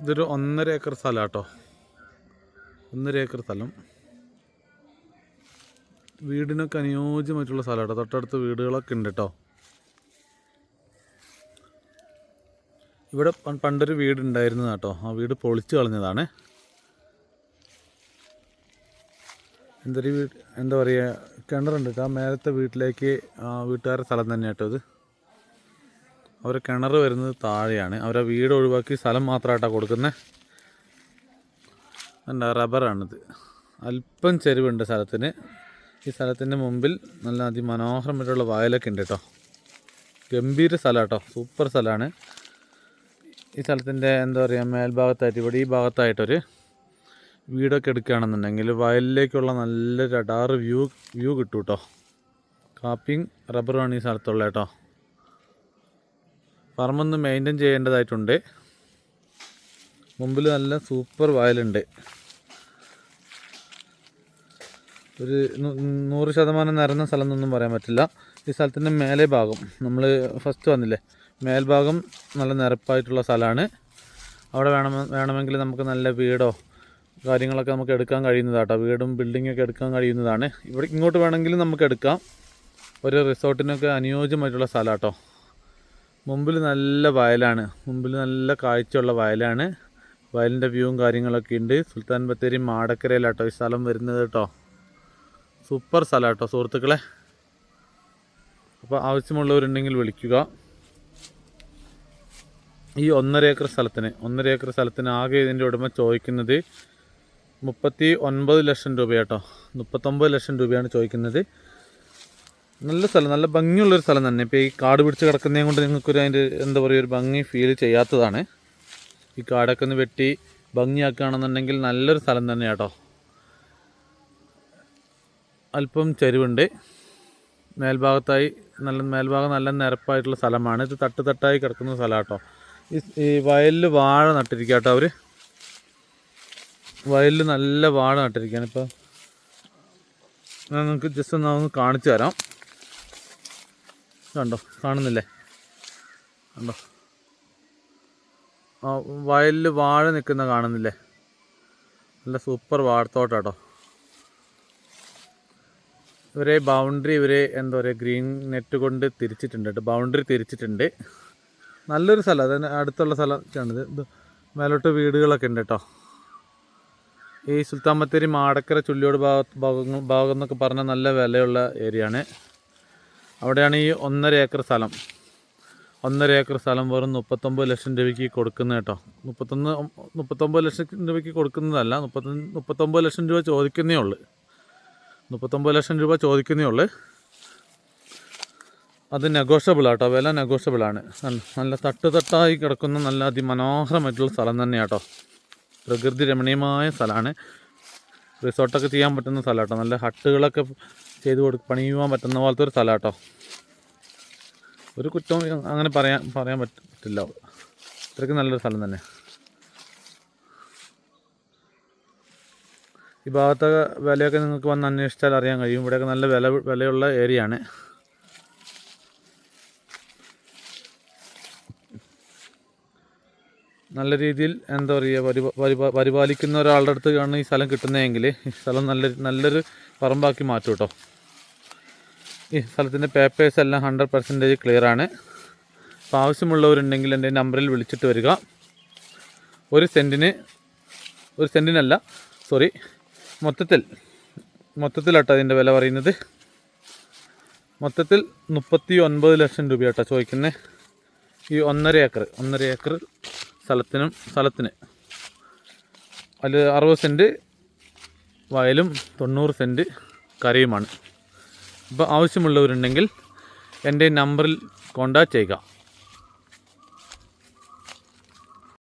ഇതൊരു ഒന്നര ഏക്കർ സ്ഥലം കേട്ടോ ഒന്നര ഏക്കർ സ്ഥലം. വീടിനൊക്കെ അനുയോജ്യമായിട്ടുള്ള സ്ഥലം കേട്ടോ തൊട്ടടുത്ത് വീടുകളൊക്കെ ഉണ്ട് കേട്ടോ ഇവിടെ പണ്ടൊരു വീടുണ്ടായിരുന്നു കേട്ടോ ആ വീട് പൊളിച്ചു കളഞ്ഞതാണ്. എന്തൊരു വീട് എന്താ പറയുക കിണറുണ്ട്. ആ മേലത്തെ വീട്ടിലേക്ക് വീട്ടുകാരുടെ സ്ഥലം തന്നെ കേട്ടോ ഇത്. അവരെ കിണർ വരുന്നത് താഴെയാണ്. അവരെ വീട് ഒഴിവാക്കി സ്ഥലം മാത്രമായിട്ടാണ് കൊടുക്കുന്നത് എന്താ റബ്ബറാണിത്. അല്പം ചെരുവുണ്ട് സ്ഥലത്തിന്. ഈ സ്ഥലത്തിന്റെ മുമ്പിൽ നല്ല അതിമനോഹരമായിട്ടുള്ള വയലൊക്കെ ഉണ്ട് കേട്ടോ. ഗംഭീര സ്ഥലം കേട്ടോ. സൂപ്പർ സ്ഥലമാണ്. ഈ സ്ഥലത്തിന്റെ എന്താ പറയുക മേൽഭാഗത്തായിട്ട് ഇവിടെ ഈ ഭാഗത്തായിട്ടൊരു വീടൊക്കെ എടുക്കുകയാണെന്നുണ്ടെങ്കിൽ വയലിലേക്കുള്ള നല്ലൊരു അടാറ് വ്യൂ വ്യൂ കിട്ടും കേട്ടോ കാപ്പിയും റബ്ബറുമാണ് ഈ സ്ഥലത്തുള്ള കേട്ടോ. പറമ്പൊന്ന് മെയിന്റെയിൻ ചെയ്യേണ്ടതായിട്ടുണ്ട്. മുമ്പിൽ നല്ല സൂപ്പർ വയലുണ്ട്. ഒരു നൂറ് ശതമാനം നിരന്ന സ്ഥലം എന്നൊന്നും പറയാൻ പറ്റില്ല. ഈ സ്ഥലത്തിന്റെ മേലെ ഭാഗം നമ്മൾ ഫസ്റ്റ് വന്നില്ലേ? മേൽഭാഗം നല്ല നിരപ്പായിട്ടുള്ള സ്ഥലമാണ്. അവിടെ വേണം വേണമെങ്കിൽ നമുക്ക് നല്ല വീടോ കാര്യങ്ങളൊക്കെ നമുക്ക് എടുക്കാൻ കഴിയുന്നതാട്ടോ. വീടും ബിൽഡിങ്ങൊക്കെ എടുക്കാൻ കഴിയുന്നതാണ്. ഇവിടെ ഇങ്ങോട്ട് വേണമെങ്കിലും നമുക്ക് എടുക്കാം. ഒരു റിസോർട്ടിനൊക്കെ അനുയോജ്യമായിട്ടുള്ള സ്ഥലമാട്ടോ. മുമ്പിൽ നല്ല വയലാണ്. മുമ്പിൽ നല്ല കാഴ്ചയുള്ള വയലാണ്. വയലിന്റെ വ്യൂവും കാര്യങ്ങളൊക്കെ ഉണ്ട് സുൽത്താൻ ബത്തേരി മാടക്കരയിലാട്ടോ ഈ സ്ഥലം വരുന്നത് കേട്ടോ സൂപ്പർ സ്ഥലം കേട്ടോ സുഹൃത്തുക്കളെ. അപ്പോൾ ആവശ്യമുള്ളവരുണ്ടെങ്കിൽ വിളിക്കുക. ഈ ഒന്നര ഏക്കർ സ്ഥലത്തിന് ഒന്നര ഏക്കർ സ്ഥലത്തിന് ആകെ ഇതിന്റെ ഉടമ ചോദിക്കുന്നത് മുപ്പത്തി ഒൻപത് ലക്ഷം രൂപയാട്ടോ. മുപ്പത്തൊമ്പത് ലക്ഷം രൂപയാണ് ചോദിക്കുന്നത്. നല്ല സ്ഥലം നല്ല ഭംഗിയുള്ളൊരു സ്ഥലം തന്നെ. ഇപ്പോൾ ഈ കാട് പിടിച്ച് കിടക്കുന്നതും കൊണ്ട് നിങ്ങൾക്കൊരു അതിന്റെ എന്താ പറയുക ഒരു ഭംഗി ഫീൽ ചെയ്യാത്തതാണ്. ഈ കാടൊക്കെ ഒന്ന് വെട്ടി ഭംഗിയാക്കുകയാണെന്നുണ്ടെങ്കിൽ നല്ലൊരു സ്ഥലം തന്നെ കേട്ടോ അല്പം ചെരുവുണ്ട്. മേൽഭാഗത്തായി നല്ല മേൽഭാഗം നല്ല നിരപ്പായിട്ടുള്ള സ്ഥലമാണ്. ഇത് തട്ട് തട്ടായി കിടക്കുന്ന സ്ഥലം കേട്ടോ ഈ വയലിൽ വാഴ നട്ടിരിക്കുക കേട്ടോ അവർ വയലിൽ നല്ല വാഴ നട്ടിരിക്കുകയാണ്. ഇപ്പോൾ ഞാൻ നിങ്ങൾക്ക് ജസ്റ്റ് ഒന്ന് കാണിച്ചു തരാം. കണ്ടോ? കാണുന്നില്ലേ? കണ്ടോ? ആ വയലിൽ വാഴ നിൽക്കുന്ന കാണുന്നില്ലേ? നല്ല സൂപ്പർ വാഴത്തോട്ടാട്ടോ. ഇവരെ ബൗണ്ടറി ഇവരെ എന്താ പറയുക ഗ്രീൻ നെറ്റ് കൊണ്ട് തിരിച്ചിട്ടുണ്ട് കേട്ടോ. ബൗണ്ടറി തിരിച്ചിട്ടുണ്ട്. നല്ലൊരു സ്ഥലം. അതിന് അടുത്തുള്ള സ്ഥലമാണിത്. ഇത് മേലോട്ട് വീടുകളൊക്കെ ഉണ്ട് കേട്ടോ. ഈ സുൽത്താൻ ബത്തേരി മാടക്കര ചുള്ളിയോട് ഭാഗ ഭാഗങ്ങൾ ഭാഗം എന്നൊക്കെ പറഞ്ഞാൽ നല്ല വിലയുള്ള ഏരിയ ആണ്. അവിടെയാണ് ഈ ഒന്നര ഏക്കർ സ്ഥലം. ഒന്നര ഏക്കർ സ്ഥലം വെറും മുപ്പത്തൊമ്പത് ലക്ഷം രൂപയ്ക്ക് കൊടുക്കുന്നത് കേട്ടോ. മുപ്പത്തൊന്ന് മുപ്പത്തൊമ്പത് ലക്ഷം രൂപയ്ക്ക് കൊടുക്കുന്നതല്ല മുപ്പത്തൊന്ന് മുപ്പത്തൊമ്പത് ലക്ഷം രൂപ ചോദിക്കുന്നേ ഉള്ളൂ. മുപ്പത്തൊമ്പത് ലക്ഷം രൂപ ചോദിക്കുന്നേ ഉള്ളൂ. അത് നെഗോഷ്യബിൾ ആട്ടോ. വില നെഗോഷ്യബിൾ ആണ്. നല്ല- തട്ട് തട്ടായി കിടക്കുന്ന നല്ല അതിമനോഹരമായിട്ടുള്ള സ്ഥലം തന്നെയാട്ടോ പ്രകൃതി രമണീയമായ സ്ഥലമാണ്. റിസോർട്ടൊക്കെ ചെയ്യാൻ പറ്റുന്ന സ്ഥലം കേട്ടോ. നല്ല ഹട്ടുകളൊക്കെ ചെയ്ത് കൊടു പണിയുവാൻ പറ്റുന്ന പോലത്തെ ഒരു സ്ഥലം കേട്ടോ ഒരു കുറ്റവും അങ്ങനെ പറയാൻ പറയാൻ പറ്റില്ല. അത്രയ്ക്ക് നല്ലൊരു സ്ഥലം തന്നെ. ഈ ഭാഗത്തൊക്കെ വിലയൊക്കെ നിങ്ങൾക്ക് വന്ന് അന്വേഷിച്ചാൽ അറിയാൻ കഴിയും. ഇവിടെയൊക്കെ നല്ല വില വിലയുള്ള ഏരിയ നല്ല രീതിയിൽ എന്താ പറയുക പരിപാ പരിപാ- പരിപാലിക്കുന്ന ഒരാളുടെ അടുത്ത് ഈ സ്ഥലം കിട്ടുന്നതെങ്കിൽ ഈ സ്ഥലം നല്ല നല്ലൊരു പറമ്പാക്കി മാറ്റും കേട്ടോ ഈ സ്ഥലത്തിന്റെ പേപ്പേഴ്സ് എല്ലാം ഹൺഡ്രഡ് പെർസെന്റേജ് ക്ലിയർ ആണ്. അപ്പോൾ ആവശ്യമുള്ളവരുണ്ടെങ്കിൽ എന്റെ നമ്പറിൽ വിളിച്ചിട്ട് വരിക. ഒരു സെന്റിന് ഒരു സെന്റിനല്ല സോറി മൊത്തത്തിൽ മൊത്തത്തിലാട്ടോ അതിന്റെ വില പറയുന്നത്. മൊത്തത്തിൽ മുപ്പത്തി ഒൻപത് ലക്ഷം രൂപയാട്ടോ ചോദിക്കുന്നത് ഈ ഒന്നര ഏക്കർ ഒന്നര ഏക്കർ സ്ഥലത്തിനും സ്ഥലത്തിന്. അതിൽ അറുപത് സെന്റ് വയലും തൊണ്ണൂറ് സെന്റ് കരയുമാണ് അപ്പോൾ ആവശ്യമുള്ളവരുണ്ടെങ്കിൽ എന്റെ നമ്പറിൽ കോണ്ടാക്ട് ചെയ്യുക.